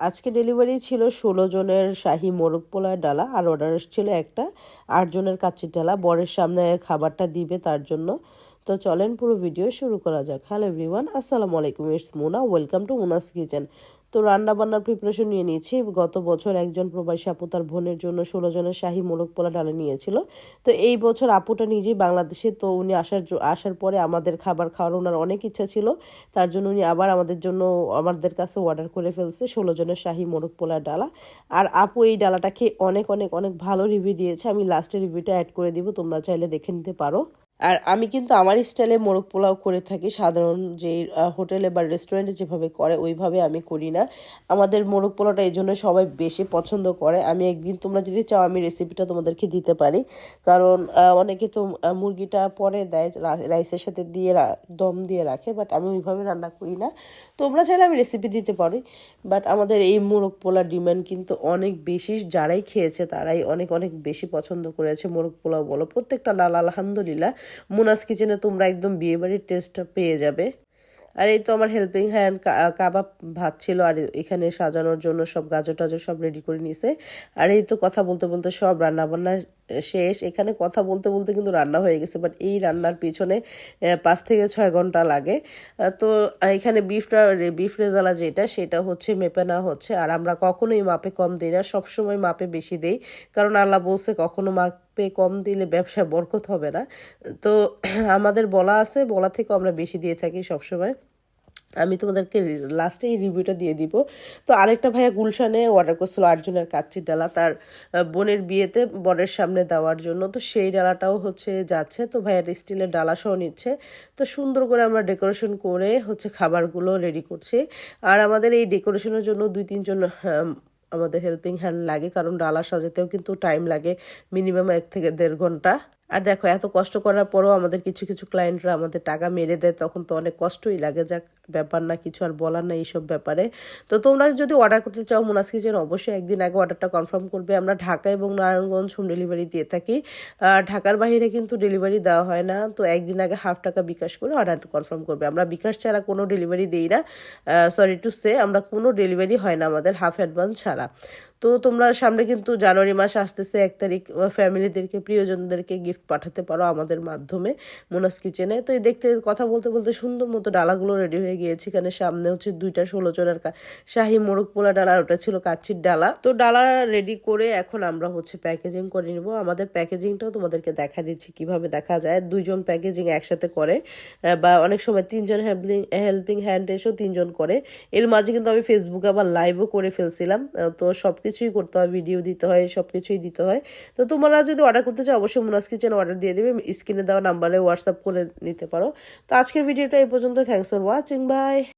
আজকে ডেলিভারি ছিল ষোলো জনের শাহি মোরগ পোলার ডালা আর অর্ডার এসেছিল একটা আটজনের জনের কাচ্চির ডালা। বরের সামনে খাবারটা দিবে তার জন্য। তো চলেন পুরো ভিডিও শুরু করা যাক। হ্যালো এভরিওয়ান আসসালামু আলাইকুম it's Mona welcome to Mona's kitchen তো রান্না বান্নার প্রিপারেশন নিয়ে নিয়েছি। গত বছর একজন প্রবাসী আপু তার বোনের জন্য ষোলো জনের শাহি মোরগ পোলা ডালে নিয়েছিল। তো এই বছর আপুটা নিজেই বাংলাদেশে, তো উনি আসার আসার পরে আমাদের খাবার খাওয়ার ওনার অনেক ইচ্ছা ছিল। তার জন্য উনি আবার আমাদের জন্য, আমাদের কাছে অর্ডার করে ফেলছে ষোলো জনের শাহি মোরগ পোলার ডালা। আর আপু এই ডালাটা খেয়ে অনেক অনেক অনেক ভালো রিভিউ দিয়েছে। আমি লাস্টে রিভিউটা অ্যাড করে দিব, তোমরা চাইলে দেখে নিতে পারো। আর আমি কিন্তু আমার স্টাইলে মোরগ পোলাও করে থাকি। সাধারণ যে হোটেলে বা রেস্টুরেন্টে যেভাবে করে, ওইভাবে আমি করি না। আমাদের মোরগ পোলাওটা এই জন্য সবাই বেশি পছন্দ করে। আমি একদিন তোমরা যদি চাও, আমি রেসিপিটা তোমাদেরকে দিতে পারি। কারণ অনেকে তো মুরগিটা পরে দেয় রাইসের সাথে দিয়ে দম দিয়ে রাখে বাট আমি ওইভাবে রান্না করি না। তোমরা চাইলে আমি রেসিপি দিতে পারি। বাট আমাদের এই মোরগ পোলার ডিমান্ড কিন্তু অনেক বেশি। যারাই খেয়েছে, তারাই অনেক অনেক বেশি পছন্দ করেছে মোরগ পোলাও বলো। প্রত্যেকটা লাল, আলহামদুলিল্লাহ। মুনাস কিচেনে তোমরা একদম বিয়েবাড়ির টেস্টটা পেয়ে যাবে। আর এই তো আমার হেল্পিং হ্যান্ড কাবাব ভাত ছিল আর এখানে সাজানোর জন্য সব গাজর টাজর সব রেডি করে নিছে। আর এই তো কথা বলতে বলতে সব রান্না বান্না শেষ। এখানে কথা বলতে বলতে কিন্তু রান্না হয়ে গেছে বাট এই রান্নার পিছনে পাঁচ থেকে ছয় ঘণ্টা লাগে। তো এখানে বিফটা বিফ রেজালা যেটা, সেটা হচ্ছে মেপে না হচ্ছে। আর আমরা কখনোই মাপে কম দিই না, সবসময় মাপে বেশি দেই। কারণ আল্লাহ বলছে, কখনো মাপে কম দিলে ব্যবসা বরকত হবে না। তো, আমাদের বলা আছে, বলা থেকে আমরা বেশি দিয়ে থাকি সবসময়। আমি তোমাদেরকে লাস্টে এই রিভিউটা দিয়ে দিব। তো আরেকটা ভাইয়া গুলশানে অর্ডার করছিল আটজনের কাচ্চির ডালা তার বোনের বিয়েতে বরের সামনে দেওয়ার জন্য। তো সেই ডালাটাও হচ্ছে যাচ্ছে। তো ভাইয়ার স্টিলের ডালা সহ নিচ্ছে। তো সুন্দর করে আমরা ডেকোরেশন করে হচ্ছে খাবারগুলো রেডি করছি। আর আমাদের এই ডেকোরেশনের জন্য দুই, তিনজন আমাদের হেল্পিং হ্যান্ড লাগে। কারণ ডালা সাজাতেও কিন্তু টাইম লাগে মিনিমাম এক থেকে দেড় ঘণ্টা। আর দেখো, এত কষ্ট করার পরেও আমাদের কিছু কিছু ক্লায়েন্টরা আমাদের টাকা মেরে দেয়। তখন তো অনেক কষ্টই লাগে। যাক ব্যাপার না, কিছু আর বলার না এইসব ব্যাপারে। তো তোমরা যদি অর্ডার করতে চাও মোনাস কিচেন অবশ্যই একদিন আগে অর্ডারটা কনফার্ম করবে। আমরা ঢাকা এবং নারায়ণগঞ্জ হোম ডেলিভারি দিয়ে থাকি। ঢাকার বাইরে কিন্তু ডেলিভারি দেওয়া হয় না। তো একদিন আগে হাফ টাকা বিকাশ করে অর্ডারটা কনফার্ম করবে। আমরা বিকাশ ছাড়া কোনো ডেলিভারি দিই না। সরি টু সে আমরা কোনো ডেলিভারি হয় না আমাদের হাফ অ্যাডভান্স ছাড়া। তো তোমরা সামনে কিন্তু জানুয়ারি মাস আসতেছে, এক তারিখ ফ্যামিলিদেরকে প্রিয়জনদেরকে গিফট পাঠাতে পারো আমাদের মাধ্যমে মোনাস কিচেনে তো এই দেখতে, কথা বলতে বলতে সুন্দর মতো ডালাগুলো রেডি হয়ে গিয়েছে এখানে সামনে হচ্ছে দুইটা ষোলো জনের শাহি মোরগ পোলা ডালা ওটা ছিল কাচ্চির ডালা। তো ডালা রেডি করে এখন আমরা হচ্ছে প্যাকেজিং করে নিব। আমাদের প্যাকেজিংটাও তোমাদেরকে দেখা দিচ্ছি কীভাবে দেখা যায়। দুইজন প্যাকেজিং একসাথে করে বা অনেক সময় তিনজন হেল্পিং হেল্পিং হ্যান্ড এসেও তিনজন করে। এর মাঝে কিন্তু আমি ফেসবুকে আবার লাইভও করে ফেলছিলাম। তো সব কিছুই করতে হয় ভিডিও দিতে হয় সব কিছুই দিতে হয়। তো তোমরা যদি অর্ডার করতে চাও, অবশ্যই মুনাস কিচেন অর্ডার দিয়ে দেবে। স্ক্রিনে দেওয়া নাম্বারে হোয়াটসঅ্যাপ করে নিতে পারো। তো আজকের ভিডিওটা এই পর্যন্ত থ্যাংকস ফর ওয়াচিং Bye.